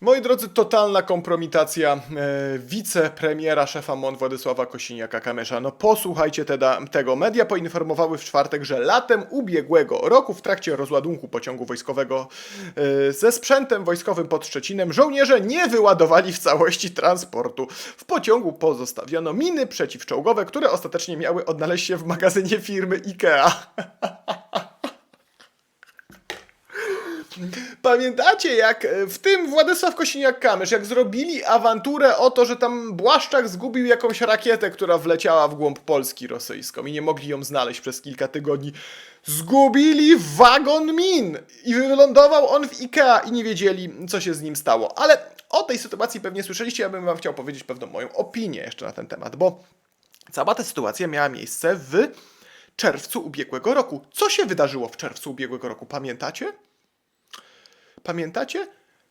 Moi drodzy, totalna kompromitacja e, wicepremiera szefa MON Władysława Kosiniaka-Kamysza. No posłuchajcie teda, tego. Media poinformowały w czwartek, że latem ubiegłego roku w trakcie rozładunku pociągu wojskowego e, ze sprzętem wojskowym pod Szczecinem żołnierze nie wyładowali w całości transportu. W pociągu pozostawiono miny przeciwczołgowe, które ostatecznie miały odnaleźć się w magazynie firmy IKEA. Pamiętacie, jak e, w tym Władysław Kosiniak-Kamysz, jak zrobili awanturę o to, że tam Błaszczak zgubił jakąś rakietę, która wleciała w głąb Polski rosyjską i nie mogli ją znaleźć przez kilka tygodni. Zgubili wagon min i wylądował on w Ikea i nie wiedzieli, co się z nim stało. Ale o tej sytuacji pewnie słyszeliście, ja bym wam chciał powiedzieć pewną moją opinię jeszcze na ten temat, bo cała ta sytuacja miała miejsce w czerwcu ubiegłego roku. Co się wydarzyło w czerwcu ubiegłego roku, pamiętacie? Pamiętacie?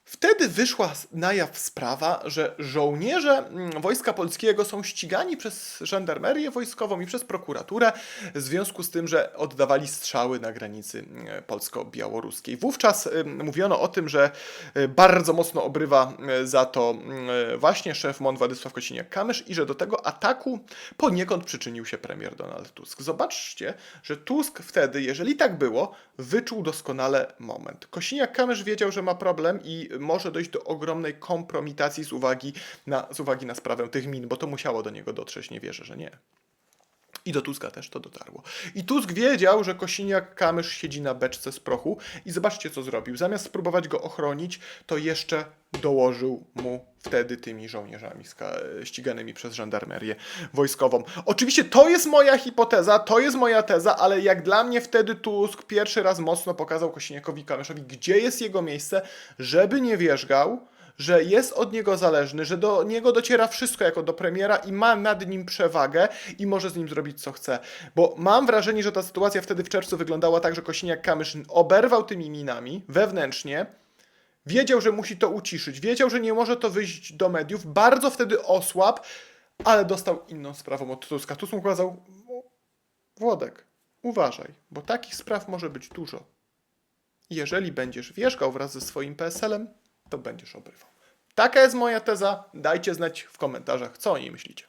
Wtedy wyszła na jaw sprawa, że żołnierze mm, Wojska Polskiego są ścigani przez żandarmerię wojskową i przez prokuraturę w związku z tym, że oddawali strzały na granicy mm, polsko-białoruskiej. Wówczas mówiono o tym, że y, bardzo mocno obrywa y, za to y, właśnie szef MON Władysław Kosiniak-Kamysz i że do tego ataku poniekąd przyczynił się premier Donald Tusk. Zobaczcie, że Tusk wtedy, jeżeli tak było, wyczuł doskonale moment. Kosiniak-Kamysz wiedział, że ma problem i może dojść do ogromnej kompromitacji z uwagi na, z uwagi na sprawę tych min, bo to musiało do niego dotrzeć, nie wierzę, że nie. I do Tuska też to dotarło. I Tusk wiedział, że Kosiniak-Kamysz siedzi na beczce z prochu i zobaczcie, co zrobił. Zamiast spróbować go ochronić, to jeszcze dołożył mu wtedy tymi żołnierzami ściganymi przez żandarmerię wojskową. Oczywiście to jest moja hipoteza, to jest moja teza, ale jak dla mnie wtedy Tusk pierwszy raz mocno pokazał Kosiniakowi Kamyszowi, gdzie jest jego miejsce, żeby nie wierzgał, że jest od niego zależny, że do niego dociera wszystko jako do premiera i ma nad nim przewagę i może z nim zrobić co chce. Bo mam wrażenie, że ta sytuacja wtedy w czerwcu wyglądała tak, że Kosiniak-Kamysz oberwał tymi minami wewnętrznie, wiedział, że musi to uciszyć, wiedział, że nie może to wyjść do mediów, bardzo wtedy osłabł, ale dostał inną sprawą od Tuska. Tusk mu kazał, Włodek, uważaj, bo takich spraw może być dużo. Jeżeli będziesz wierzgał wraz ze swoim PSL-em, to będziesz obrywał. Taka jest moja teza. Dajcie znać w komentarzach, co o niej myślicie.